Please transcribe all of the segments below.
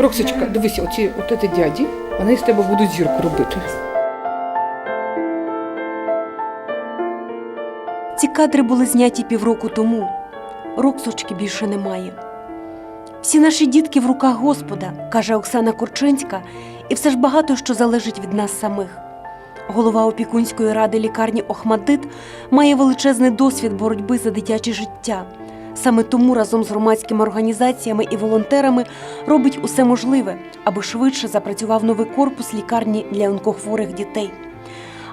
Роксочка, дивися, оці от ці дяді, вони з тебе будуть зірку робити. Ці кадри були зняті півроку тому. Роксочки більше немає. Всі наші дітки в руках Господа, каже Оксана Корчинська, і все ж багато що залежить від нас самих. Голова опікунської ради лікарні Охмадит має величезний досвід боротьби за дитяче життя. Саме тому разом з громадськими організаціями і волонтерами робить усе можливе, аби швидше запрацював новий корпус лікарні для онкохворих дітей.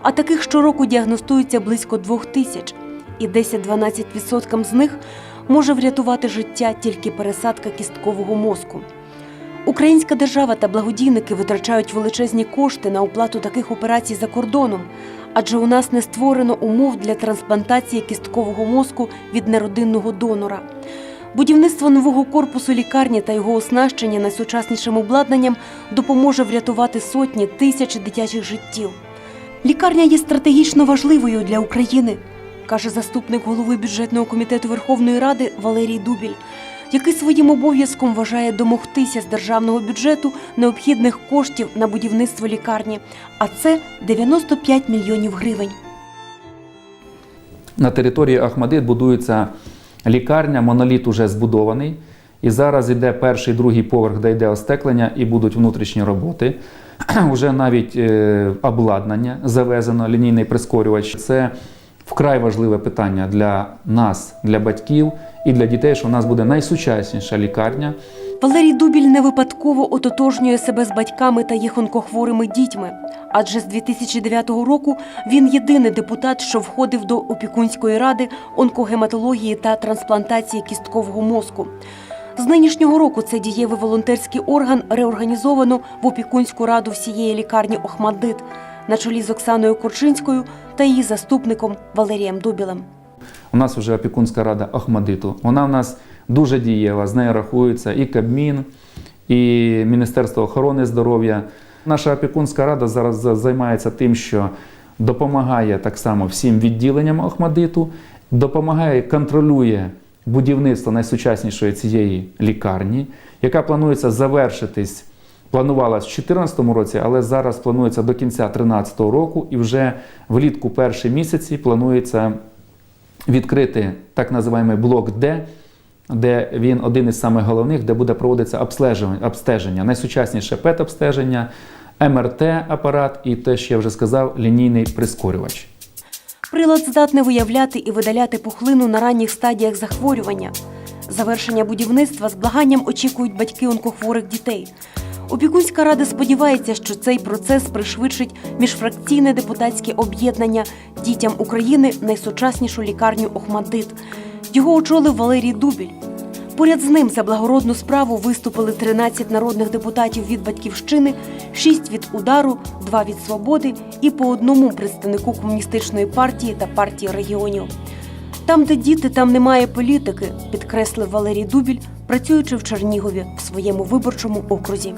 А таких щороку діагностується близько двох тисяч, і 10-12% з них може врятувати життя тільки пересадка кісткового мозку. Українська держава та благодійники витрачають величезні кошти на оплату таких операцій за кордоном, адже у нас не створено умов для трансплантації кісткового мозку від неродинного донора. Будівництво нового корпусу лікарні та його оснащення найсучаснішим обладнанням допоможе врятувати сотні тисяч дитячих життів. Лікарня є стратегічно важливою для України, каже заступник голови бюджетного комітету Верховної Ради Валерій Дубіль, який своїм обов'язком вважає домогтися з державного бюджету необхідних коштів на будівництво лікарні, а це 95 мільйонів гривень. На території Ахмадит будується лікарня, моноліт уже збудований. І зараз йде перший, другий поверх, де йде остеклення, і будуть внутрішні роботи. Уже навіть е, обладнання завезено, лінійний прискорювач. Це вкрай важливе питання для нас, для батьків і для дітей, що у нас буде найсучасніша лікарня. Валерій Дубіль не випадково ототожнює себе з батьками та їх онкохворими дітьми. Адже з 2009 року він єдиний депутат, що входив до опікунської ради онкогематології та трансплантації кісткового мозку. З нинішнього року цей дієвий волонтерський орган реорганізовано в опікунську раду всієї лікарні Охмаддит на чолі з Оксаною Корчинською та її заступником Валерієм Дубілем. У нас вже опікунська рада Ахмадиту. Вона в нас дуже дієва. З нею рахується і Кабмін, і Міністерство охорони здоров'я. Наша опікунська рада зараз займається тим, що допомагає так само всім відділенням Ахмадиту, допомагає, контролює будівництво найсучаснішої цієї лікарні, яка планується завершитись. Планувалась в 2014 році, але зараз планується до кінця 2013 року, і вже влітку перші місяці планується відкрити так називаємо блок Д, де він один із самих головних, де буде проводитися обстеження, найсучасніше ПЕТ-обстеження, МРТ-апарат і те, що я вже сказав, лінійний прискорювач. Прилад здатний виявляти і видаляти пухлину на ранніх стадіях захворювання. Завершення будівництва з благанням очікують батьки онкохворих дітей. Опікунська рада сподівається, що цей процес пришвидшить міжфракційне депутатське об'єднання дітям України найсучаснішу лікарню Охмаддит. Його очолив Валерій Дубіль. Поряд з ним за благородну справу виступили 13 народних депутатів від батьківщини, 6 від удару, 2 від свободи і по одному представнику комуністичної партії та партії регіонів. Там, де діти, там немає політики, підкреслив Валерій Дубіль, працюючи в Чернігові в своєму виборчому окрузі.